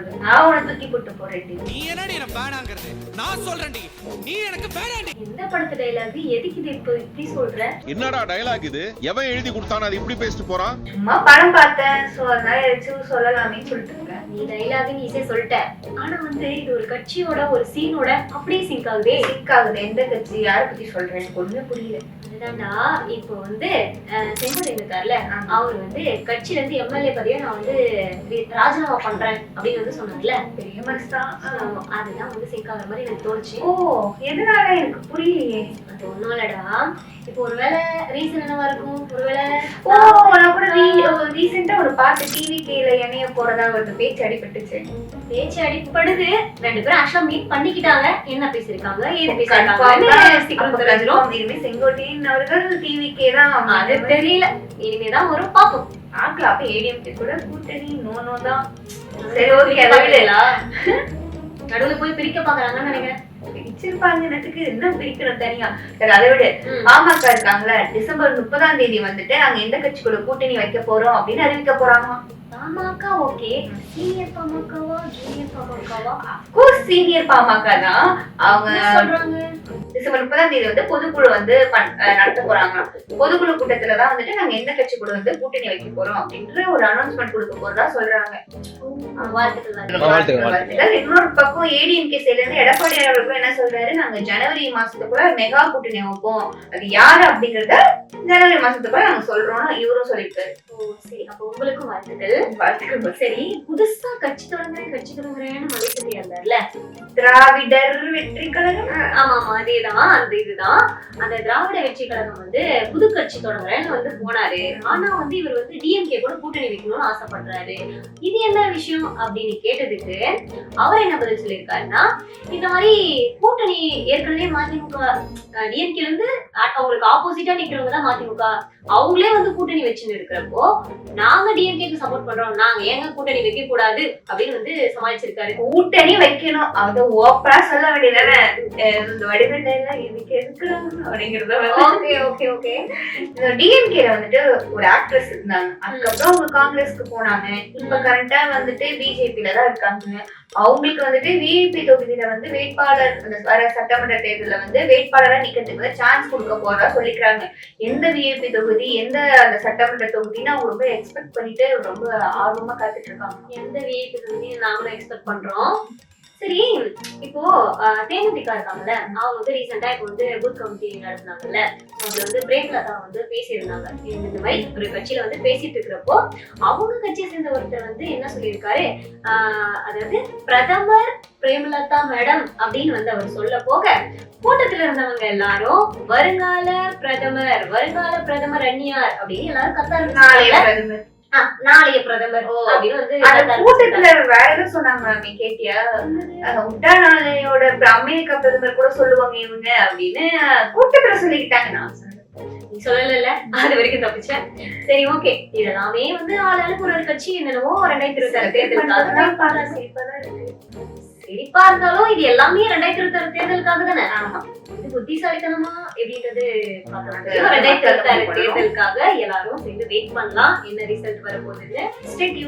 போடுறது நான் உன தூக்கி போட்டு போறேன் நீ என்னடி என்ன வேணாங்கிறது நான் சொல்றேன்டி. நீ எனக்கு வேணாண்டி எந்த படத்து டைலாக் எதுக்கு இது இப்போ இப்படி சொல்ற? என்னடா டயலாக் இது? எவன் எழுதி கொடுத்தானோ அது இப்படி பேசிட்டு போறான்? சும்மா படம் பார்த்தேன் சோ அதனால ஏதாச்சும் சொல்லலாமே சொல்லிட்டு இருக்கேன் நீ டைலாக் நீ ஈஸியா சொல்லிட்ட. ஆனா வந்து இது ஒரு கட்சியோட ஒரு சீனோட அப்படியே சிங்க் ஆகுதே. சிங்க் ஆகுது. எந்த கட்சி யாரை பத்தி சொல்றேன் எனக்கு ஒண்ணுமே புரியல. அதுதான்டா இப்போ வந்து செங்கோட்டையன் இருக்கார்ல அவர் வந்து கட்சியில இருந்து எம்எல்ஏ பதவியை நான் வந்து ராஜினாமா பண்றேன் அப்படின்னு வந்து சொன்னார்ல. பெரிய மனசுதான் So, அதுதான் வந்து சிங்க் ஆகுற மாதிரி எனக்கு தோணுச்சு. ஓ எதனால எனக்கு புரியலையே அது இல்லடா இப்போ ஒருவேளை ரீசன் என்னவா இருக்கும்? ஒருவேளை ஓ நான் கூட ரீசெண்டா ஒரு பாட்டு டிவி கேல இணைய போறதா ஒரு பேச்சு அடிபட்டுச்சு. பேச்சு அடிப்படுது. ரெண்டு பேரும் ஆக்சுவலா மீட் பண்ணிக்கிட்டாங்க. என்ன பேசிருக்காங்க ஏது. பேசிருக்காங்க. இனிமே செங்கோட்டையன் அவர்கள் டிவி கே தான் அது தெரியல. இனிமேதான் வரும் பாப்போம் ஆக்கலாம் அப்ப ஏடிஎம்கே கூட கூட்டணி நோ நோ தான். சரி ஓகே நடுவுல போய் பிரிக்க பாக்குறாங்கன்னு நினைக்கிறேன். பிரிச்சிருப்பாங்க எனக்கு. என்ன பிரிக்கணும் தனியா? சரி அதை விட. பாமக இருக்காங்களா டிசம்பர் முப்பதாம் தேதி வந்துட்டு நாங்க எந்த கட்சி கூட கூட்டணி வைக்க போறோம் அப்படின்னு அறிவிக்க போறாங்க பாமக ஓகே. சீனியர் பாமகவா ஜூனியர் பாமகவா? அப்கோர்ஸ் சீனியர் பாமக தான் அவங்க சொல்றாங்க? டிசம்பர் முப்பதாம் தேதி வந்து பொதுக்குழு வந்து நடத்த போறாங்க. பொதுக்குழு கூட்டத்துல தான் வந்துட்டு நாங்க எந்த கட்சி கூட வந்து கூட்டணி வைக்க போறோம் அப்படின்ற ஒரு அனௌன்ஸ்மெண்ட் கொடுக்க போறதா சொல்றாங்க. இன்னொரு பக்கம் ஏடிஎம்கே சைடுல இருந்து எடப்பாடி அவர்களும் என்ன சொல்றாரு? நாங்க ஜனவரி மாசத்துக்குள்ள மெகா கூட்டணி வைப்போம். அது யாரு அப்படிங்கறத ஜனவரி மாசத்துக்குள்ள நாங்க சொல்றோம்னு இவரும் ஓ, சரி. அப்ப உங்களுக்கும் வாழ்த்துக்கள். வாழ்த்துக்கள் சரி புதுசா கட்சி தொடங்குறேன் கட்சி தொடங்குறேன்னு இருந்தார்ல திராவிடர் வெற்றி கழகம். ஆமா ஆமா அதேதான். அந்த இதுதான். அந்த திராவிட வெற்றி கழகம் வந்து புது கட்சி தொடங்குறேன்னு வந்து போனாரு. ஆனா வந்து இவர் வந்து டிஎம்கே கூட கூட்டணி வைக்கணும்னு ஆசைப்படுறாரு. இது என்ன விஷயம் அப்படின்னு கேட்டதுக்கு அவர் என்ன பதில் சொல்லியிருக்காருன்னா இந்த மாதிரி கூட்டணி ஏற்கனவே மதிமுக டிஎம்கே இருந்து அவங்களுக்கு ஆப்போசிட்டா நிக்கிறவங்க தான் மதிமுக. அவங்களே வந்து கூட்டணி வச்சுன்னு இருக்கிறப்போ நாங்க டிஎம்கேக்கு சப்போர்ட் பண்றோம். நாங்க ஏங்க கூட்டணி வைக்க கூடாது அப்படின்னு வந்து சமாளிச்சிருக்காரு. கூட்டணி வைக்கணும். அதை ஓப்பரா சொல்ல வேண்டியதானே இந்த வடிவேல இதுக்கு அப்படிங்கறத ஓகே ஓகே ஓகே டிஎம்கேல வந்துட்டு ஒரு ஆக்ட்ரஸ் இருந்தாங்க. அதுக்கப்புறம் அவங்க காங்கிரஸ்க்கு போனாங்க. இப்ப கரண்டா வந்துட்டு பிஜேபில தான் இருக்காங்க. அவங்களுக்கு வந்துட்டு விஐபி தொகுதியில வந்து வேட்பாளர் அந்த வர சட்டமன்ற தேர்தல்ல வந்து வேட்பாளரா நிக்கிறதுக்கு வந்து சான்ஸ் கொடுக்க போறதா சொல்லிக்கிறாங்க. எந்த விஐபி தொகுதி எந்த அந்த சட்டமன்ற தொகுதின்னு அவங்க ரொம்ப எக்ஸ்பெக்ட் பண்ணிட்டு ரொம்ப ஆர்வமா காத்துட்டு இருக்காங்க. எந்த விஐபி வந்து நாங்களும் எக்ஸ்பெக்ட் பண்றோம். சரி இப்போ தேமுதிக இருக்காங்கல்ல அவங்க வந்து ரீசெண்டா இப்போ வந்து பூத் கமிட்டி நடத்தினாங்கல்ல. அவங்க வந்து பிரேமலதா வந்து பேசியிருந்தாங்க. இந்த மாதிரி ஒரு கட்சியில வந்து பேசிட்டு இருக்கிறப்போ அவங்க கட்சியை சேர்ந்த ஒருத்தர் வந்து என்ன சொல்லியிருக்காரு? ஆஹ், அதாவது பிரதமர் பிரேமலதா மேடம் அப்படின்னு வந்து அவர் சொல்ல போக கூட்டத்துல இருந்தவங்க எல்லாரும் வருங்கால பிரதமர் வருங்கால பிரதமர் அந்நியார் அப்படின்னு எல்லாரும் கத்தாரு. நாளைய. பிரதமர் ஓ. அப்படின்னு வந்து அந்த கத்த கூட்டத்துல வேற சொன்னாங்க நீ கேட்டியா? உட்டா நாளையோட அமெரிக்கா பிரதமர் கூட சொல்லுவாங்க இவங்க அப்படின்னு கூட்டத்துல சொல்லிக்கிட்டாங்க நான். நீ சொல்லல அது வரைக்கும் தப்பிச்சேன் சரி ஓகே இதெல்லாமே வந்து ஆளாளுக்கு ஒரு ஒரு கட்சி என்னென்னவோ ரெண்டாயிரத்தி இருபத்தி ஆறு தேர்தலுக்காக சிரிப்பா இருந்தாலும் இது எல்லாமே ரெண்டாயிரத்தி இருபத்தி ஆறு தேர்தலுக்காக தானே? ஆமா. இது புத்திசாலித்தனமா எப்படின்றது ரெண்டாயிரத்தி இருபத்தி ஆறு தேர்தலுக்காக எல்லாரும் சேர்ந்து வெயிட் பண்ணலாம். என்ன ரிசல்ட் வரப்போகுதுன்னு. ஸ்டேட்